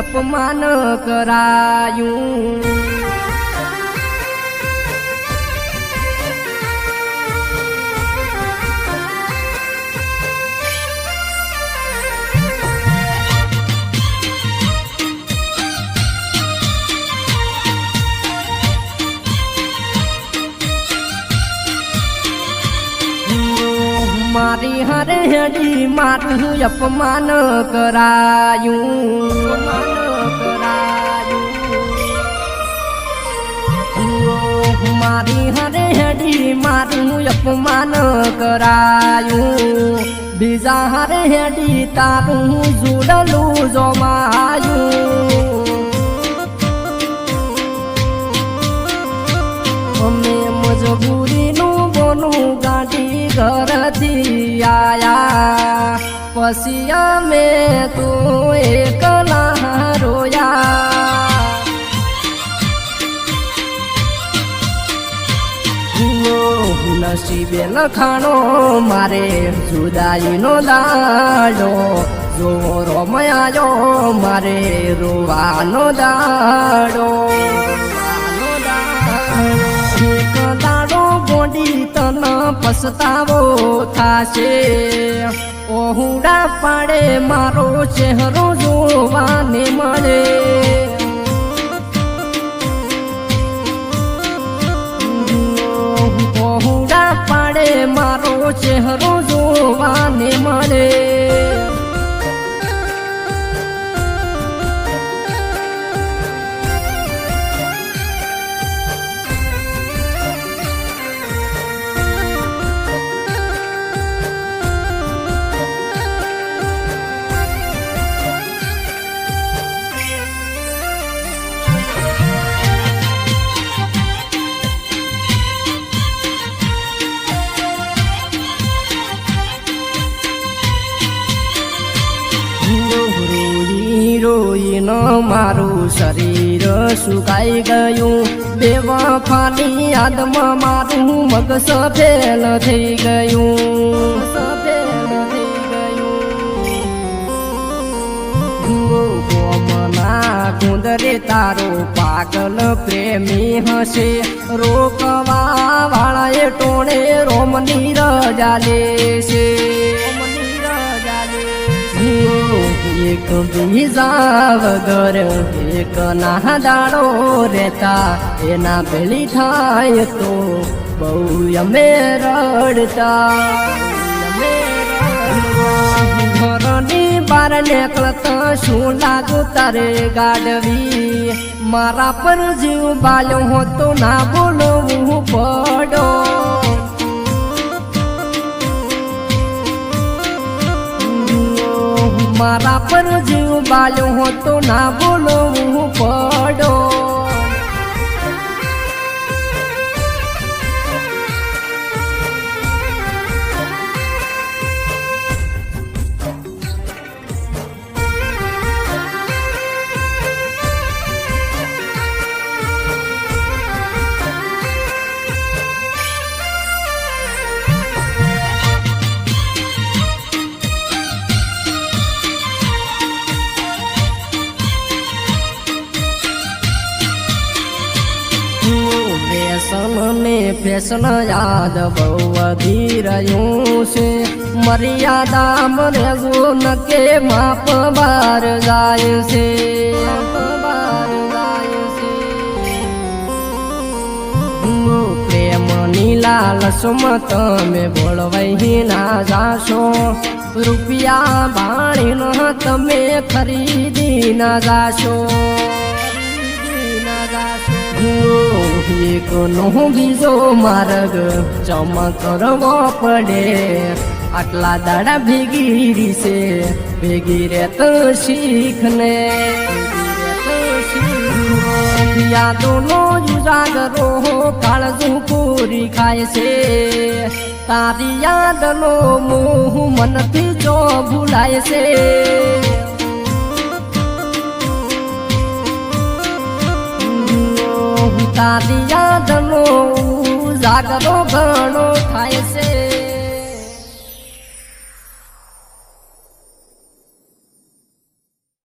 અપમાન કરાયું. મારી હરે હેડી મારું અપમાન કરાયું. મારી હરે હેડી મારું અપમાન કરાયું. બીજા હરે હેડી તારું જોડલું જોમાયું. અમે મજબૂરીનું બોનું ગાંઠી ઘરથી આયા. પછી અમે તું એકલા રોયા. નસીબે લખાણો મારે જુદાઈનો દાડો. જો રોમયાયો મારે રોવાનો દાડો. રોવાનો દાડો. પસ્તાવો થાશે. ઓહુડા પાડે મારો ચહેરો જોવાને મળે. ઓહુડા પાડે મારો ચહેરો જોવાને મળે. રોઈ મારું શરીર સુકાઈ ગયું. દેવા વફાની યાદમાં મારું મગ સફેલ થઈ ગયું. કુંદરે તારો પાગલ પ્રેમી હશે. રોકવા વાળાએ ટોણે રોમની રજા રજા લેશે. એક બીજા વગર એક ના દાડો રહેતા. એના ભેળી થાય તો બહુ અમે રડતા. ઘરની બાર નીકળતા શું લાગુ તારે ગાડવી? મારા પર જીવ બાલ્યો હોતો ના બોલવું પડો. મારા પર જીવ બાલ્યો હતો ના બોલવું પડો. વ્યસન ફેશન યાદ બહુ વધી રહ્યું છે. મર્યાદા મને ગુણ કે માપ બાર જાય છે. લાલસમાં તમે બોલવાઈ ના જાશો. રૂપિયા બાણીનો તમે ખરીદી ના જાશો. જાશો એક નો બીજો માર્ગ ચમક કરવો પડે. આટલા દાડા ભેગી છે ભેગી રે તો શીખને. યાદોનો ઉજાગરો કાળજું પૂરી ખાય છે. તારી યાદનો મોહ મનથી જો ભૂલાય છે. તારી યાદનો જાગરો ઘણો.